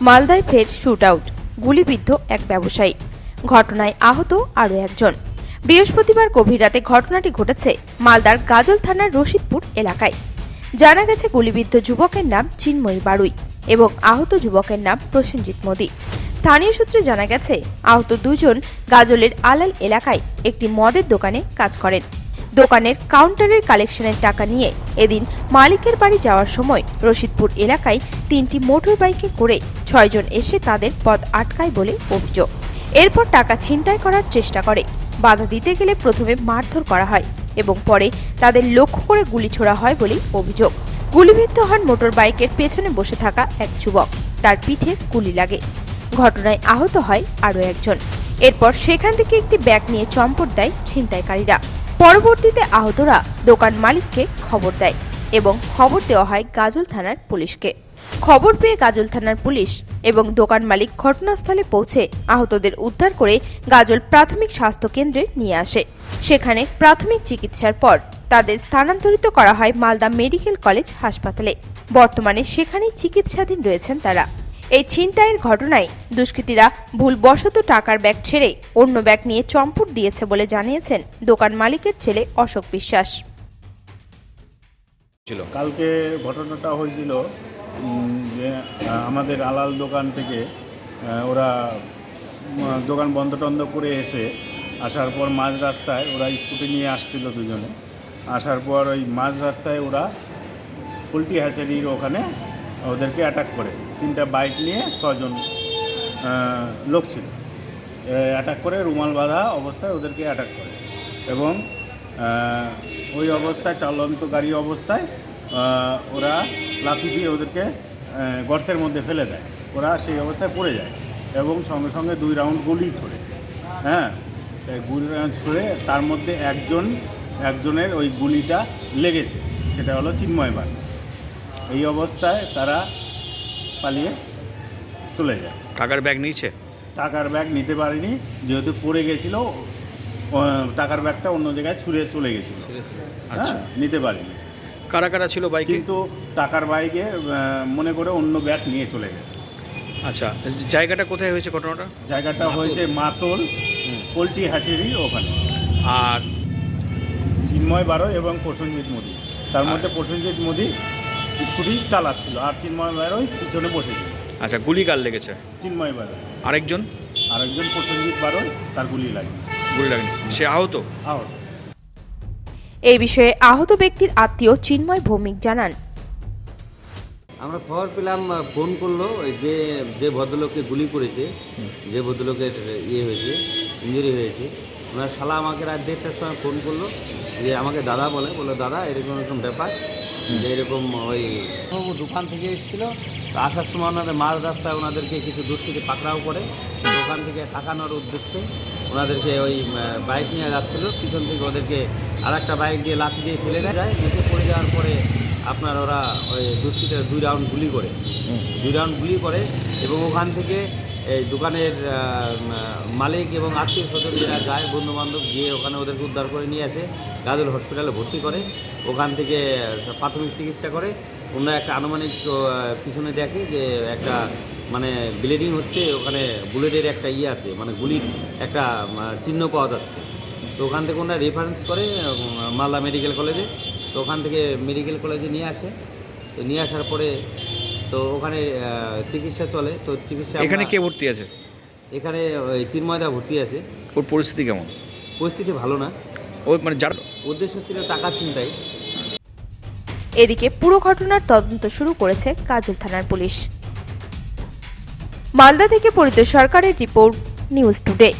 মালদায় ফের shoot out গুলিবিদ্ধ এক ব্যবসায়ী। ঘটনায় আহত আরও একজন। বৃহস্পতিবার গভীর রাতে ঘটনাটি ঘটেছে মালদার গাজল থানার রশিদপুর এলাকায়। জানা গেছে গুলিবিদ্ধ যুবকের নাম চিন্ময়ী বাড়ুই এবং আহত যুবকের নাম প্রসেনজিৎ মোদী। স্থানীয় সূত্রে জানা গেছে, আহত দুজন গাজলের আলাল এলাকায় একটি মদের দোকানে কাজ করেন। দোকানের কাউন্টারের কালেকশনের টাকা নিয়ে এদিন মালিকের বাড়ি যাওয়ার সময় রশিদপুর এলাকায় তিনটি মোটর বাইকে করে ছয়জন এসে তাদের পথ আটকায় বলে অভিযোগ। এরপর টাকা ছিনতাই করার চেষ্টা করে। বাধা দিতে গেলে প্রথমে মারধর করা হয় এবং পরে তাদের লক্ষ্য করে গুলি ছোড়া হয় বলে অভিযোগ। গুলিবিদ্ধ হন মোটর বাইকের পেছনে বসে থাকা এক যুবক। তার পিঠে গুলি লাগে। ঘটনায় আহত হয় আরও একজন। এরপর সেখান থেকে একটি ব্যাগ নিয়ে চম্পট দেয় ছিনতাইকারীরা। পরবর্তীতে আহতরা দোকান মালিককে খবর দেয় এবং খবর দেওয়া হয় গাজল থানার পুলিশকে। খবর পেয়ে গাজল থানার পুলিশ এবং দোকান মালিক ঘটনাস্থলে পৌঁছে আহতদের উদ্ধার করে গাজল প্রাথমিক স্বাস্থ্য কেন্দ্রে নিয়ে আসে। সেখানে প্রাথমিক চিকিৎসার পর তাদের স্থানান্তরিত করা হয় মালদা মেডিকেল কলেজ হাসপাতালে। বর্তমানে সেখানেই চিকিৎসাধীন রয়েছেন তারা। এই ছিনতাইয়ের ঘটনায় দুষ্কৃতীরা ভুলবশত টাকার ব্যাগ ছেড়ে অন্য ব্যাগ নিয়ে চম্পট দিয়েছে বলে জানিয়েছেন দোকান মালিকের ছেলে অশোক বিশ্বাস। ছিল। কালকে ঘটনাটা হয়েছিল যে আমাদের আলাল দোকান থেকে ওরা দোকান বন্ধ টন্ধ করে এসে আসার পর মাঝ রাস্তায় ওরা স্কুটি নিয়ে আসছিল দুজনে। আসার পর ওই মাঝ রাস্তায় ওরা পোলট্রি হ্যাচারির ওখানে ওদেরকে অ্যাটাক করে। তিনটা বাইক নিয়ে ছজন লোক ছিল। অ্যাটাক করে রুমাল বাঁধা অবস্থায় ওদেরকে অ্যাটাক করে এবং ওই অবস্থায় চালন্ত গাড়ি অবস্থায় ওরা লাথি দিয়ে ওদেরকে গর্তের মধ্যে ফেলে দেয়। ওরা সেই অবস্থায় পড়ে যায় এবং সঙ্গে সঙ্গে দুই রাউন্ড গুলি ছোড়ে। হ্যাঁ গুলি রাউন্ড ছুড়ে, তার মধ্যে একজন, একজনের ওই গুলিটা লেগেছে, সেটা হলো চিন্ময় বাগ এই অবস্থায় তারা পালিয়ে চলে যায়। টাকার ব্যাগ নিয়েছে? টাকার ব্যাগ নিতে পারেনি যেহেতু পড়ে গেছিল টাকার ব্যাগটা অন্য জায়গায় ছুঁড়ে চলে গেছিল। আচ্ছা হ্যাঁ নিতে পারিনি। কারা কারা ছিল বাইক? কিন্তু টাকার বাইকে মনে করে অন্য ব্যাগ নিয়ে চলে গেছে। আচ্ছা জায়গাটা কোথায় হয়েছে ঘটনাটা? জায়গাটা হয়েছে মাতল পোলট্রি হ্যাচেরি ওখানে। আর? চিন্ময় বারো এবং প্রসেনজিৎ মোদী। তার মধ্যে প্রসেনজিৎ মোদী স্কুটি চালাচ্ছিল আর চিন্ময় বারোই পিছনে বসেছিল। আচ্ছা গুলি কার লেগেছে? চিন্ময় বারো আরেকজন? আরেকজন প্রসেনজিৎ বারোই তার গুলি লাগে গুলি লাগেনি। সে আহত? আহত। এই বিষয়ে আহত ব্যক্তির আত্মীয় চিন্ময় ভৌমিক জানান। আমরা খবর পেলাম ফোন করল ওই যে যে ভদ্রলোককে গুলি করেছে যে ভদ্রলোকের ইয়ে হয়েছে ইঞ্জুরি হয়েছে ওনার শালা আমাকে রাত দেড়টার সময় ফোন করল যে আমাকে দাদা বলে বলে দাদা এরকম এরকম ব্যাপার যে এরকম ওই দোকান থেকে এসেছিল তো আসার সময় ওনাদের মাঝ রাস্তায় ওনাদেরকে কিছু দুষ্কৃতি পাকড়াও করে দোকান থেকে টাকানোর উদ্দেশ্যে ওনাদেরকে ওই বাইক নিয়ে যাচ্ছিল পিছন থেকে ওদেরকে আর একটা বাইক দিয়ে লাঠি দিয়ে ফেলে দেয় যায় নিচে পড়ে যাওয়ার পরে আপনার ওরা ওই দুষ্কৃতীরা দুই রাউন্ড গুলি করে দুই রাউন্ড গুলি করে এবং ওখান থেকে এই দোকানের মালিক এবং আত্মীয় স্বজন যারা যায় বন্ধু বান্ধব গিয়ে ওখানে ওদেরকে উদ্ধার করে নিয়ে আসে, গাজল হসপিটালে ভর্তি করে, ওখান থেকে প্রাথমিক চিকিৎসা করে। অন্য একটা আনুমানিক পিছনে দেখে যে একটা মানে ব্লিডিং হচ্ছে, ওখানে বুলেটের একটা ইয়ে আছে মানে গুলির একটা চিহ্ন পাওয়া যাচ্ছে। তো ওখান থেকে ওনারা রেফারেন্স করে মালদা মেডিকেল কলেজে তো ওখান থেকে মেডিকেল কলেজে নিয়ে আসে। তো নিয়ে আসার পরে তো ওখানে আহ, চিকিৎসা চলে। তো চিকিৎসা এখানে কে ভর্তি আছে? এখানে ওই চিন্ময়দা ভর্তি আছে। ওর পরিস্থিতি কেমন? পরিস্থিতি ভালো না। ও মানে যার উদ্দেশ্য ছিল টাকা ছিনতাই। এদিকে পুরো ঘটনার তদন্ত শুরু করেছে কাজল থানার পুলিশ। মালদা থেকে পরিত সরকারের রিপোর্ট নিউজ টুডে।